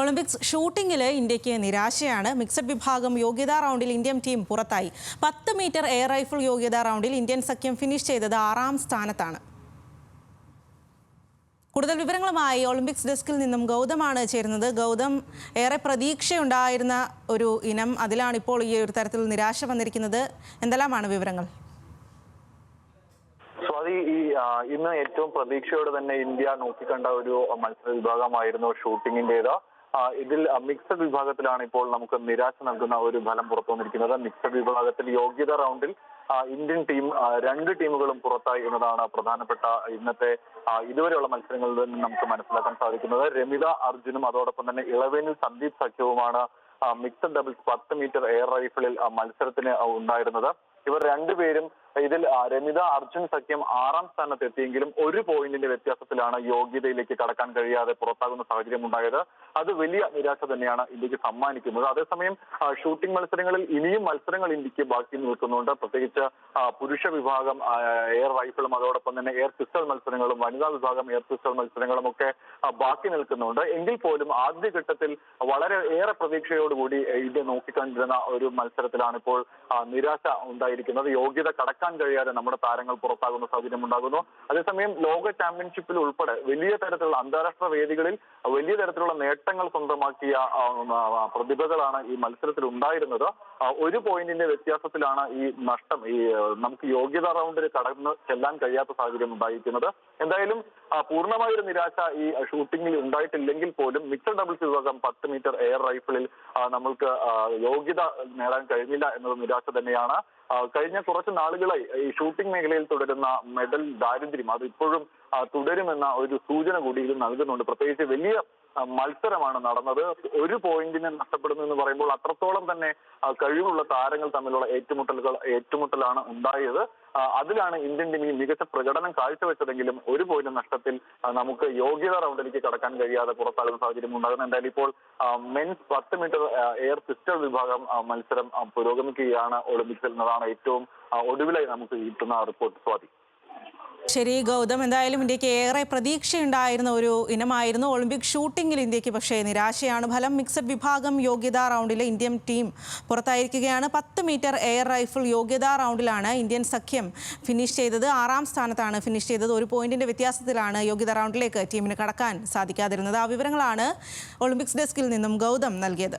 Olympics ഷൂട്ടിംഗിൽ ഇന്ത്യയ്ക്ക് നിരാശയാണ്. Mixed വിഭാഗം യോഗ്യതാ റൗണ്ടിൽ ഇന്ത്യൻ ടീം പുറത്തായി. പത്ത് മീറ്റർ എയർ റൈഫിൾ യോഗ്യതാ റൗണ്ടിൽ ഇന്ത്യൻ സഖ്യം ഫിനിഷ് ചെയ്തത് ആറാം സ്ഥാനത്താണ്. കൂടുതൽ വിവരങ്ങളുമായി ഒളിമ്പിക്സ് ഡെസ്കിൽ നിന്നും ഗൗതമാണ് ചേരുന്നത്. ഗൗതം ഏറെ പ്രതീക്ഷയുണ്ടായിരുന്ന ഒരു ഇനം. അതിലാണ് ഇപ്പോൾ ഈ ഒരു തരത്തിൽ നിരാശ വന്നിരിക്കുന്നത്. എന്തെല്ലാമാണ് വിവരങ്ങൾ? ഈ ഇന്ന് ഏറ്റവും പ്രതീക്ഷയോടെ തന്നെ ഇന്ത്യ നോക്കിക്കണ്ട ഒരു മത്സര വിഭാഗമായിരുന്നു ഷൂട്ടിങ്ങിന്റേത് ആ, ഇതിൽ മിക്സഡ് വിഭാഗത്തിലാണ് ഇപ്പോൾ നമുക്ക് നിരാശ നൽകുന്ന ഒരു ഫലം പുറത്തു വന്നിരിക്കുന്നത്. മിക്സഡ് വിഭാഗത്തിൽ യോഗ്യത റൗണ്ടിൽ ഇന്ത്യൻ ടീം രണ്ട് ടീമുകളും പുറത്തായി എന്നതാണ് പ്രധാനപ്പെട്ട ഇന്നത്തെ ഇതുവരെയുള്ള മത്സരങ്ങളിൽ നിന്ന് നമുക്ക് മനസ്സിലാക്കാൻ സാധിക്കുന്നത്. രമിത അർജുനും അതോടൊപ്പം തന്നെ ഇളവേനിൽ സന്ദീപ് സഖ്യവുമാണ് മിക്സഡ് ഡബിൾസ് പത്ത് മീറ്റർ എയർ റൈഫിളിൽ മത്സരത്തിന് ഉണ്ടായിരുന്നത്. ഇവർ രണ്ടുപേരും ഇതിൽ രമിത അർജുൻ സഖ്യം ആറാം സ്ഥാനത്തെത്തിയെങ്കിലും ഒരു പോയിന്റിന്റെ വ്യത്യാസത്തിലാണ് യോഗ്യതയിലേക്ക് കടക്കാൻ കഴിയാതെ പുറത്താകുന്ന സാഹചര്യം ഉണ്ടായത്. അത് വലിയ നിരാശ തന്നെയാണ് ഇന്ത്യയ്ക്ക് സമ്മാനിക്കുന്നത്. അതേസമയം ഷൂട്ടിംഗ് മത്സരങ്ങളിൽ ഇനിയും മത്സരങ്ങൾ ഇന്ത്യയ്ക്ക് ബാക്കി നിൽക്കുന്നുണ്ട്. പ്രത്യേകിച്ച് പുരുഷ വിഭാഗം എയർ റൈഫിളും അതോടൊപ്പം തന്നെ എയർ പിസ്റ്റൾ മത്സരങ്ങളും വനിതാ വിഭാഗം എയർ പിസ്റ്റൾ മത്സരങ്ങളും ഒക്കെ ബാക്കി നിൽക്കുന്നുണ്ട്. എങ്കിൽ പോലും ആദ്യഘട്ടത്തിൽ വളരെ ഏറെ പ്രതീക്ഷയോടുകൂടി ഇന്ത്യ നോക്കിക്കണ്ടിരുന്ന ഒരു മത്സരത്തിലാണ് ഇപ്പോൾ നിരാശ നിരാശ ഉണ്ടായിരിക്കുന്നത് യോഗ്യത കടക്കാൻ കഴിയാതെ നമ്മുടെ താരങ്ങൾ പുറത്താകുന്ന സാഹചര്യം ഉണ്ടാകുന്നു. അതേസമയം ലോക ചാമ്പ്യൻഷിപ്പിൽ ഉൾപ്പെടെ വലിയ തരത്തിലുള്ള അന്താരാഷ്ട്ര വേദികളിൽ വലിയ തരത്തിലുള്ള നേട്ടങ്ങൾ സ്വന്തമാക്കിയ പ്രതിഭകളാണ് ഈ മത്സരത്തിൽ ഉണ്ടായിരുന്നത്. ഒരു പോയിന്റിന്റെ വ്യത്യാസത്തിലാണ് ഈ നഷ്ടം ഈ നമുക്ക് യോഗ്യതാ റൗണ്ടിൽ കടന്ന് ചെല്ലാൻ കഴിയാത്ത സാഹചര്യം ഉണ്ടായിരിക്കുന്നത്. എന്തായാലും പൂർണമായ ഒരു നിരാശ ഈ ഷൂട്ടിംഗിൽ ഉണ്ടായിട്ടില്ലെങ്കിൽ പോലും മിക്സഡ് ഡബിൾസ് വിഭാഗം പത്ത് മീറ്റർ എയർ റൈഫിളിൽ നമ്മൾക്ക് യോഗ്യത നേടാൻ കഴിഞ്ഞില്ല എന്നത് നിരാശ തന്നെയാണ്. കഴിഞ്ഞ കുറച്ച് നാളുകളായി ഈ ഷൂട്ടിംഗ് മേഖലയിൽ തുടരുന്ന മെഡൽ ദാരിദ്ര്യം അത് ഇപ്പോഴും തുടരുമെന്ന ഒരു സൂചന കൂടി ഇത് നൽകുന്നുണ്ട്. പ്രത്യേകിച്ച് വലിയ മത്സരമാണ് നടന്നത്. ഒരു പോയിന്റിന് നഷ്ടപ്പെടുന്നു എന്ന് പറയുമ്പോൾ അത്രത്തോളം തന്നെ കഴിവുള്ള താരങ്ങൾ തമ്മിലുള്ള ഏറ്റുമുട്ടലുകൾ ഏറ്റുമുട്ടലാണ് ഉണ്ടായത്. അതിലാണ് ഇന്ത്യൻ ടീം ഈ മികച്ച പ്രകടനം കാഴ്ചവെച്ചതെങ്കിലും ഒരു പോയിന്റ് നഷ്ടത്തിൽ നമുക്ക് യോഗ്യത റൗണ്ടിലേക്ക് കടക്കാൻ കഴിയാതെ പുറത്താകുന്ന സാഹചര്യം ഉണ്ടാകുന്നു. എന്തായാലും ഇപ്പോൾ മെൻസ് പത്ത് മീറ്റർ എയർ പിസ്റ്റൾ വിഭാഗം മത്സരം പുരോഗമിക്കുകയാണ്. ഒളിമ്പിക്സിൽ എന്നതാണ് ഏറ്റവും ഒടുവിലായി നമുക്ക് കിട്ടുന്ന റിപ്പോർട്ട് സ്വാതി. ശരി ഗൗതം. എന്തായാലും ഇന്ത്യയ്ക്ക് ഏറെ പ്രതീക്ഷയുണ്ടായിരുന്ന ഒരു ഇനമായിരുന്നു ഒളിമ്പിക് ഷൂട്ടിങ്ങിൽ ഇന്ത്യയ്ക്ക് പക്ഷേ നിരാശയാണ്. ഫലം മിക്സഡ് വിഭാഗം യോഗ്യതാ റൗണ്ടിലെ ഇന്ത്യൻ ടീം പുറത്തായിരിക്കുകയാണ്. പത്ത് മീറ്റർ എയർ റൈഫിൾ യോഗ്യതാ റൗണ്ടിലാണ് ഇന്ത്യൻ സഖ്യം ഫിനിഷ് ചെയ്തത്. ആറാം സ്ഥാനത്താണ് ഫിനിഷ് ചെയ്തത്. ഒരു പോയിന്റിന്റെ വ്യത്യാസത്തിലാണ് യോഗ്യതാ റൗണ്ടിലേക്ക് ടീമിന് കടക്കാൻ സാധിക്കാതിരുന്നത്. ആ വിവരങ്ങളാണ് ഒളിമ്പിക്സ് ഡെസ്കിൽ നിന്നും ഗൗതം നൽകിയത്.